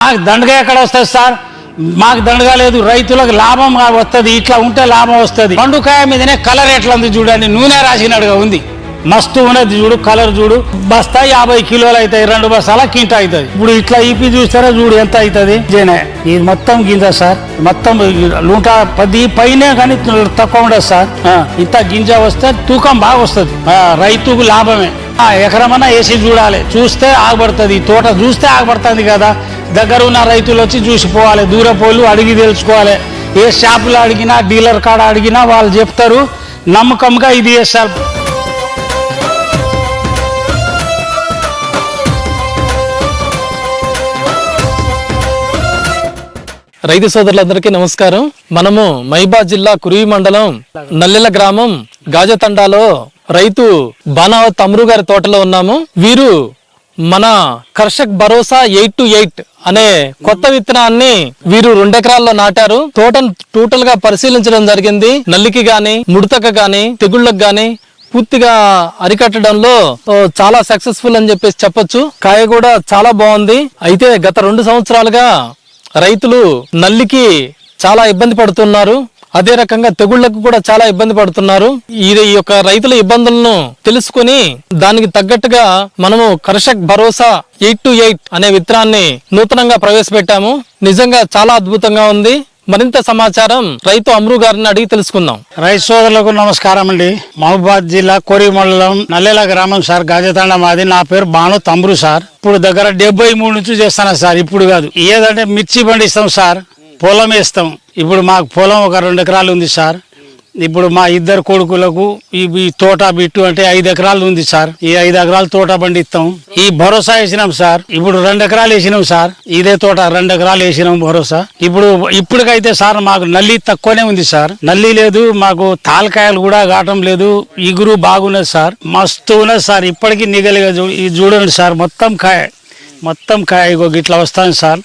మాకు దండగా ఎక్కడ వస్తుంది సార్? మాకు దండగా లేదు రైతులకు లాభం వస్తుంది ఇట్లా ఉంటే లాభం వస్తుంది. పండుకాయ మీదనే కలర్ ఎట్లా ఉంది చూడండి నూనె రాసినట్టుగా ఉంది. మస్తు ఉన్నది చూడు కలర్ చూడు. బస్తా యాభై కిలోలు అవుతాయి రెండు బస్తాల కింట అవుతుంది ఇప్పుడు ఇట్లా ఇపి చూస్తారా చూడు ఎంత అవుతుంది ఇది మొత్తం గింజ సార్ మొత్తం నూట పది పైన కానీ తక్కువ ఉండదు సార్. ఇంత గింజ వస్తే తూకం బాగా వస్తుంది. రైతుకు లాభమే. ఆ, ఎకరమన్నా వేసి చూడాలి చూస్తే ఆగబడుతుంది తోట చూస్తే ఆగబడుతుంది కదా. దగ్గర ఉన్న రైతులు వచ్చి చూసిపోవాలి దూరపోలు అడిగి తెలుసుకోవాలి. ఏ షాపులో అడిగినా డీలర్ కాడ అడిగినా వాళ్ళు చెప్తారు నమ్మకంగా ఇది వేస్తారు రైతు సోదరులందరికీ నమస్కారం. మనము మైబా జిల్లా కురివి మండలం నల్లెల గ్రామం గాజతండాలో రైతు బానావత్ తమ్రు గారి తోటలో ఉన్నాము. వీరు మన కర్షక్ భరోసా ఎయిట్ టు ఎయిట్ అనే కొత్త విత్తనాన్ని వీరు రెండెకరాల్లో నాటారు. తోటను టోటల్గా పరిశీలించడం జరిగింది. నల్లికి గాని ముడతకు గాని తెగుళ్ళకు గాని పూర్తిగా అరికట్టడంలో చాలా సక్సెస్ఫుల్ అని చెప్పేసి చెప్పొచ్చు. కాయ కూడా చాలా బాగుంది. అయితే గత రెండు సంవత్సరాలుగా రైతులు నల్లికి చాలా ఇబ్బంది పడుతున్నారు. అదే రకంగా తెగుళ్ళకు కూడా చాలా ఇబ్బంది పడుతున్నారు. ఇది ఈ యొక్క రైతుల ఇబ్బందులను తెలుసుకుని దానికి తగ్గట్టుగా మనము కర్షక్ భరోసా ఎయిట్ టు ఎయిట్ అనే విత్తనాన్ని నూతనంగా ప్రవేశపెట్టాము. నిజంగా చాలా అద్భుతంగా ఉంది. మరింత సమాచారం రైతు అమ్రు గారిని అడిగి తెలుసుకుందాం. రైతు సోదరులకు నమస్కారం అండి. మహబూబాద్ జిల్లా కోరి మండలం నల్లేల గ్రామం సార్ గాజతాండ మాది. నా పేరు బాను తమ్రు సార్. ఇప్పుడు దగ్గర డెబ్బై మూడు నుంచి చేస్తాను సార్? ఇప్పుడు కాదు. ఏదంటే మిర్చి పండిస్తాం సార్. పొలం వేస్తాం. ఇప్పుడు మాకు పొలం ఒక రెండు ఎకరాలు ఉంది సార్. ఇప్పుడు మా ఇద్దరు కొడుకులకు ఈ తోట బిట్టు అంటే ఐదు ఎకరాలు ఉంది సార్. ఈ ఐదు ఎకరాలు తోట పండిస్తాం. ఈ భరోసా వేసినాం సార్. ఇప్పుడు రెండు ఎకరాలు వేసినాం సార్. ఇదే తోట రెండు ఎకరాలు వేసినాం భరోసా. ఇప్పుడు ఇప్పటికైతే సార్ మాకు నల్లి తక్కువనే ఉంది సార్. నల్లి లేదు మాకు తాలకాయలు కూడా కావటం లేదు. ఇగురు బాగున్నది సార్. మస్తు ఉన్నది సార్. ఇప్పటికీ నిగలిగా చూడండి సార్. మొత్తం కాయ మొత్తం కాయ ఇగో గిట్లా వస్తాను సార్.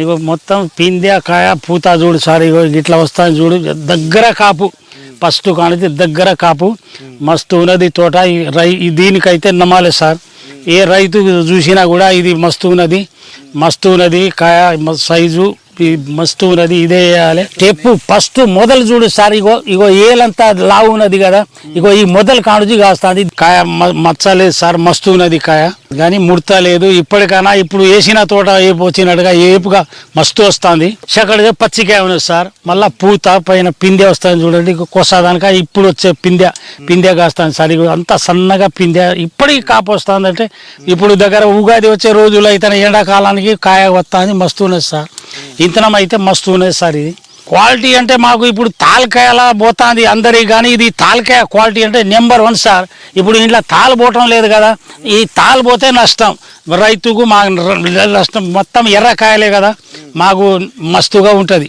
ఇగో మొత్తం పిందె కాయ పూత చూడు సార్ ఇగో ఇట్లా వస్తాను చూడు. దగ్గర కాపు. ఫస్ట్ కానిది దగ్గర కాపు. మస్తు ఉన్నది తోట. ఈ రై దీనికైతే నమ్మాలి సార్. ఏ రైతు చూసినా కూడా ఇది మస్తు ఉన్నది. మస్తు ఉన్నది కాయ సైజు. ఈ మస్తు ఉన్నది ఇదే వేయాలి స్టెప్ ఫస్ట్ మొదలు చూడు సార్ ఇగో ఇగో ఏలంతా లావు ఉన్నది కదా ఇగో ఈ మొదలు కానుచి కాస్తుంది. కాయ మచ్చలేదు మచ్చ లేదు సార్ మస్తు ఉన్నది కాయ. కానీ ముడత లేదు ఇప్పటికైనా ఇప్పుడు వేసిన తోట ఏపు వచ్చినట్టుగా ఏపుగా మస్తు వస్తుంది. చక్కడిగా పచ్చికాయ ఉన్నది సార్ మళ్ళా పూత పైన పిందె వస్తుంది చూడండి ఇక కొసాదానిక ఇప్పుడు వచ్చే పిందె పిందె కాస్తుంది సార్ ఇగో అంత సన్నగా పిందె ఇప్పటికి కాపు వస్తుంది అంటే ఇప్పుడు దగ్గర ఉగాది వచ్చే రోజులు అయితే ఎండాకాలానికి కాయ వస్తుంది మస్తు ఉన్నది సార్. ఇంతనం అయితే మస్తు ఉన్నది సార్ ఇది. క్వాలిటీ అంటే మాకు ఇప్పుడు తాలకాయలా పోతుంది అందరికి కానీ ఇది తాలకాయ క్వాలిటీ అంటే నెంబర్ వన్ సార్. ఇప్పుడు ఇంట్లో తాలు పోవటం లేదు కదా ఈ తాలు పోతే నష్టం. రైతుకు మా నష్టం మొత్తం ఎర్రకాయలే కదా మాకు మస్తుగా ఉంటుంది.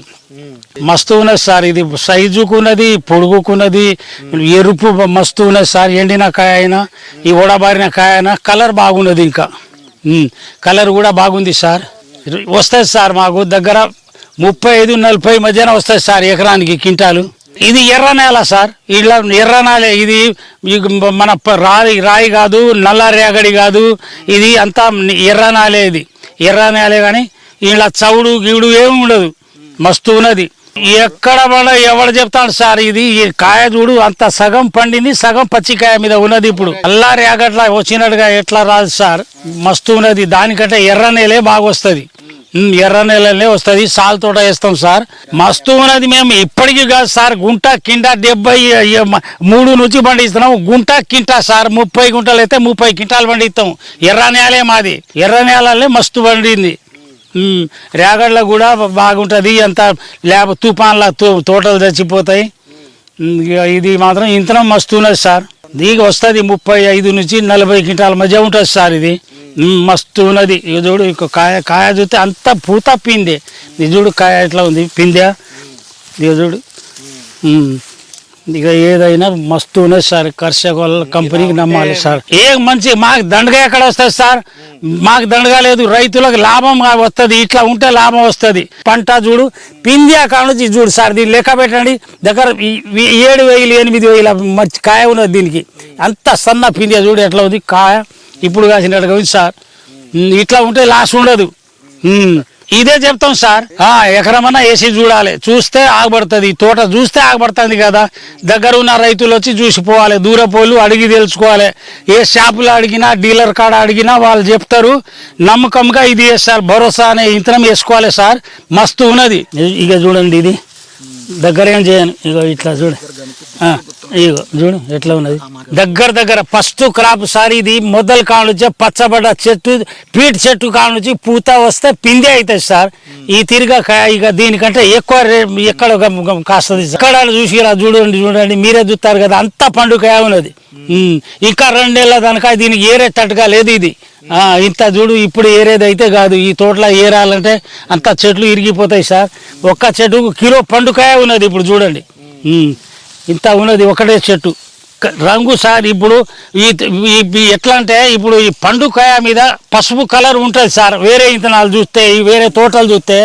మస్తు ఉన్నది సార్ ఇది సైజుకున్నది పొడుగుకున్నది ఎరుపు మస్తు ఉన్నది సార్ ఎండిన కాయ అయినా ఈ ఓడబారిన కాయ అయినా కలర్ బాగున్నది ఇంకా. కలర్ కూడా బాగుంది సార్. వస్తుంది సార్ మాకు దగ్గర ముప్పై ఐదు నలభై మధ్యన వస్తుంది సార్ ఎకరానికి కింటాలు ఇది ఎర్ర నేల సార్. ఇలా ఎర్ర నేల. ఇది మన రాయి రాయి కాదు నల్ల రేగడి కాదు. ఇది అంతా ఎర్ర నేలే ఇది. ఎర్ర నేలే కానీ ఇలా చవుడు గీవుడు ఏమి ఉండదు. మస్తు ఉన్నది. ఎక్కడ పడ ఎవడు చెప్తాడు సార్ ఇది? ఈ కాయ చూడు అంత సగం పండింది సగం పచ్చికాయ మీద ఉన్నది ఇప్పుడు. అల్లా అగట్లా వచ్చినట్టుగా ఎట్లా రాదు సార్. మస్తు ఉన్నది. దానికంటే ఎర్ర నేలే బాగా వస్తుంది ఎర్ర నెలలనే వస్తుంది. సాల్ తోట వేస్తాం సార్. మస్తు ఉన్నది మేము ఇప్పటికీ కాదు సార్. గుంట కింట డెబ్బై మూడు నుంచి పండిస్తున్నాం. గుంట కింట సార్. ముప్పై గుంటలు అయితే ముప్పై కింటాలు పండిస్తాం. ఎర్ర నేలే మాది. ఎర్ర నేలనే మస్తు పండింది. ఉమ్, కూడా బాగుంటుంది. అంత లేబ తుఫాన్ల తో- తోటలు చచ్చిపోతాయి. ఇది మాత్రం ఇంతనం మస్తు ఉన్నది సార్. దీనికి వస్తుంది ముప్పై ఐదు నుంచి నలభై కింటాల మధ్య ఉంటుంది సార్ ఇది. మస్తు ఉన్నది. ఇక చూడు ఇక కాయ కాయ చూస్తే అంత పూత పిందే. ఇది చూడు కాయ ఎట్లా ఉంది పిందె? ఇక చూడు. ఇక ఏదైనా మస్తు ఉన్నది సార్ కర్షక కంపెనీకి నమ్మాలి సార్. ఏ మంచి మాకు దండగా ఎక్కడ వస్తుంది సార్? మాకు దండగా లేదు రైతులకు లాభం వస్తుంది ఇట్లా ఉంటే లాభం వస్తుంది. పంట చూడు పిందియా కానుంచి చూడు సార్ దీన్ని లెక్క పెట్టండి. దగ్గర ఏడు వేలు ఎనిమిది వేల మంచి కాయ ఉన్నది దీనికి. అంత సన్న పిందియా చూడు ఎట్లా ఉంది కాయ. ఇప్పుడు కాసినట్టుగా ఉంది సార్. ఇట్లా ఉంటే లాస్ ఉండదు. ఇదే చెప్తాం సార్. ఆ ఎకరమన్నా వేసి చూడాలి. చూస్తే ఆగబడుతుంది. తోట చూస్తే ఆగబడుతుంది కదా. దగ్గర ఉన్న రైతులు వచ్చి చూసిపోవాలి. దూరపోలు అడిగి తెలుసుకోవాలి. ఏ షాపులో అడిగినా డీలర్ కాడ అడిగినా వాళ్ళు చెప్తారు. నమ్మకంగా ఇది సార్? భరోసా అనే ఇంతనం వేసుకోవాలి సార్. మస్తు ఉన్నది. ఇక చూడండి ఇది. దగ్గర ఏం చేయను. ఇగో ఇట్లా చూడు. ఆ, ఇగో చూడు ఎట్లా ఉన్నది? దగ్గర దగ్గర ఫస్ట్ క్రాప్ సార్ ఇది మొదలు కానుంచే పచ్చబడ్డ చెట్టు పీట్ చెట్టు కానుంచి పూత వస్తే పిండి అవుతుంది సార్. ఈ తిరిగా ఇక దీనికంటే ఎక్కువ ఎక్కడ కాస్తుంది. ఎక్కడ చూసి ఇలా చూడండి చూడండి మీరే చూస్తారు కదా అంత పండుగ ఉన్నది. ఇంకా రెండేళ్ళ దానికా దీనికి ఏరేటట్టుగా లేదు ఇది. ఆ, ఇంత చూడు ఇప్పుడు ఏరేది అయితే కాదు ఈ తోటలో ఏరాలంటే అంత చెట్లు ఇరిగిపోతాయి సార్. ఒక్క చెట్టుకు కిలో పండుకాయ ఉన్నది ఇప్పుడు చూడండి. ఇంత ఉన్నది ఒకటే చెట్టు. రంగు సార్ ఇప్పుడు ఈ ఎట్లా అంటే ఇప్పుడు ఈ పండుకాయ మీద పసుపు కలర్ ఉంటుంది సార్. వేరే ఇంతనాలు చూస్తే వేరే తోటలు చూస్తే.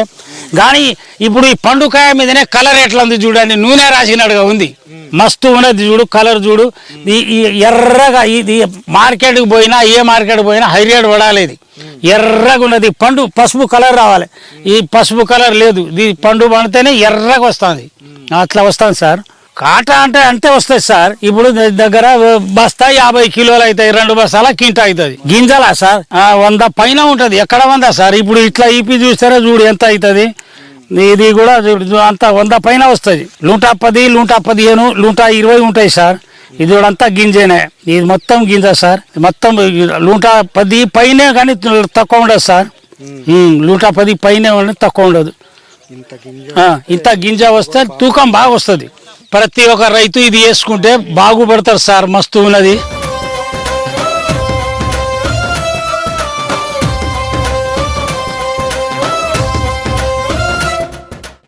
కానీ ఇప్పుడు ఈ పండుకాయ మీదనే కలర్ ఎట్లా ఉంది చూడండి. నూనె రాసినట్టుగా ఉంది. మస్తు ఉన్నది చూడు కలర్ చూడు. ఈ ఎర్రగా ఇది మార్కెట్కి పోయినా ఏ మార్కెట్ పోయినా హైరేట్ పడాలేదు. ఎర్రగా ఉన్నది. పండు పసుపు కలర్ రావాలి. ఈ పసుపు కలర్ లేదు. ఇది పండు పండితేనే ఎర్రగా వస్తుంది. అట్లా వస్తుంది సార్. కాటా అంటే అంతే వస్తుంది సార్. ఇప్పుడు దగ్గర బస్తా యాభై కిలోలు అవుతాయి రెండు బస్తాల కింట అవుతుంది గింజలా సార్? వంద పైన ఉంటది. ఎక్కడ వంద సార్? ఇప్పుడు ఇట్లా ఈపి చూస్తారా చూడు ఎంత అవుతుంది ఇది కూడా అంతా వంద పైన వస్తుంది. లూటా పది లూటా పదిహేను లూటా ఇరవై ఉంటాయి సార్. ఇది కూడా అంతా గింజనే. ఇది మొత్తం గింజ సార్. మొత్తం లూటా పది పైనే కానీ తక్కువ ఉండదు సార్. లూటా పది పైనే తక్కువ ఉండదు. ఇంత గింజ వస్తే తూకం బాగా వస్తుంది. ప్రతి ఒక్క రైతు ఇది వేసుకుంటే బాగుపడతారు సార్ మస్తు ఉన్నది.